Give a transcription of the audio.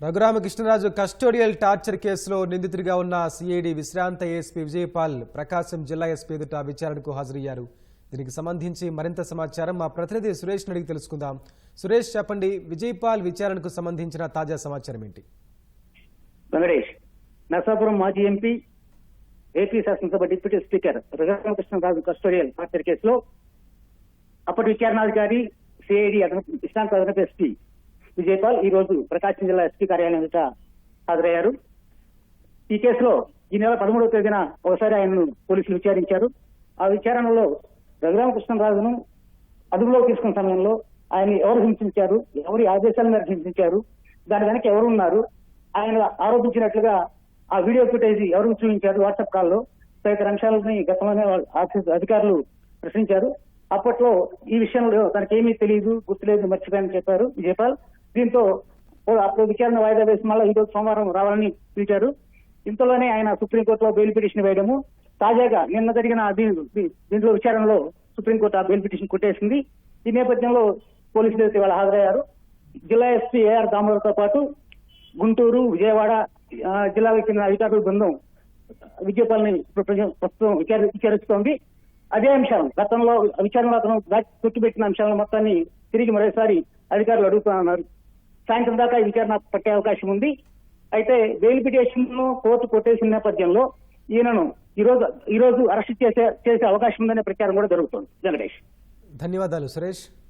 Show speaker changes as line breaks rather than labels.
Raghuramakrishnaraju custodial torture కేసులో నిందితుడిగా ఉన్న సిఐడి విశ్రాంత ఏఎస్పీ విజయపాల్ ప్రకాశం జిల్లా ఎస్పీ ఎదుట విచారణకు హాజరయ్యారు. దీనికి సంబంధించి మరింత సమాచారం మా ప్రతినిధి సురేష్ అడిగి తెలుసుకుందాం. సురేష్ చెప్పండి విజయపాల్ విచారణకు సంబంధించిన తాజా సమాచారం ఏంటి?
వెంకటేష్ నర్సాపురం మాజీ ఎంపీ ఏపీ శాసనసభ deputy speaker Raghuramakrishnaraju custodial torture కేసులో అప్పటి విచారణాధికారి సిఐడి విశ్రాంత అదనపు ఎస్పీ విజయపాల్ ఈ రోజు ప్రకాశం జిల్లా ఎస్పీ కార్యాలయం ఎదుట హాజరయ్యారు. ఈ కేసులో ఈ నెల పదమూడవ తేదీన ఒకసారి ఆయనను పోలీసులు విచారించారు. ఆ విచారణలో రఘురామకృష్ణరాజును అదుపులోకి తీసుకున్న సమయంలో ఆయన ఎవరు హింసించారు ఎవరి ఆదేశాల మేరకు హింసించారు దాని వెనక ఎవరు ఉన్నారు ఆయన ఆరోపించినట్లుగా ఆ వీడియో ఫుటేజ్ ఎవరు చూపించారు వాట్సాప్ కాల్లో తదితర అంశాలని గతంలోనే ఆఫీస్ అధికారులు ప్రశ్నించారు. అప్పట్లో ఈ విషయంలో తనకేమీ తెలియదు గుర్తులేదు మర్చిపోయానని చెప్పారు విజయపాల్. దీంతో అప్పుడు విచారణ వాయిదా వేసి మళ్ళీ ఈ రోజు సోమవారం రావాలని పిలిచారు. ఇంతలోనే ఆయన సుప్రీంకోర్టులో బెయిల్ పిటిషన్ వేయడము. తాజాగా నిన్న జరిగిన దీంట్లో విచారణలో సుప్రీంకోర్టు ఆ బెయిల్ పిటిషన్ కొట్టేసింది. ఈ నేపథ్యంలో పోలీసులు ఇవాళ హాజరయ్యారు. జిల్లా ఎస్పీ ఏఆర్ దామోదర్తో పాటు గుంటూరు విజయవాడ జిల్లాలకు చెందిన అధికారుల బృందం విజయపాల్ని ప్రస్తుతం విచారిస్తోంది. అదే అంశాలు గతంలో విచారణలో అతను దాచి అంశాలను మొత్తాన్ని తిరిగి మరోసారి అధికారులు అడుగుతున్నారు సాయంత్రం దాకా విచారణ పట్టే అవకాశం ఉంది. అయితే బెయిల్ పిటిషన్ను కోర్టు కొట్టేసిన నేపథ్యంలో ఈయనను ఈ రోజు ఈ రోజు అరెస్ట్ చేసే చేసే అవకాశం ఉందనే ప్రచారం కూడా జరుగుతోంది. వెంకటేష్.
ధన్యవాదాలు సురేష్.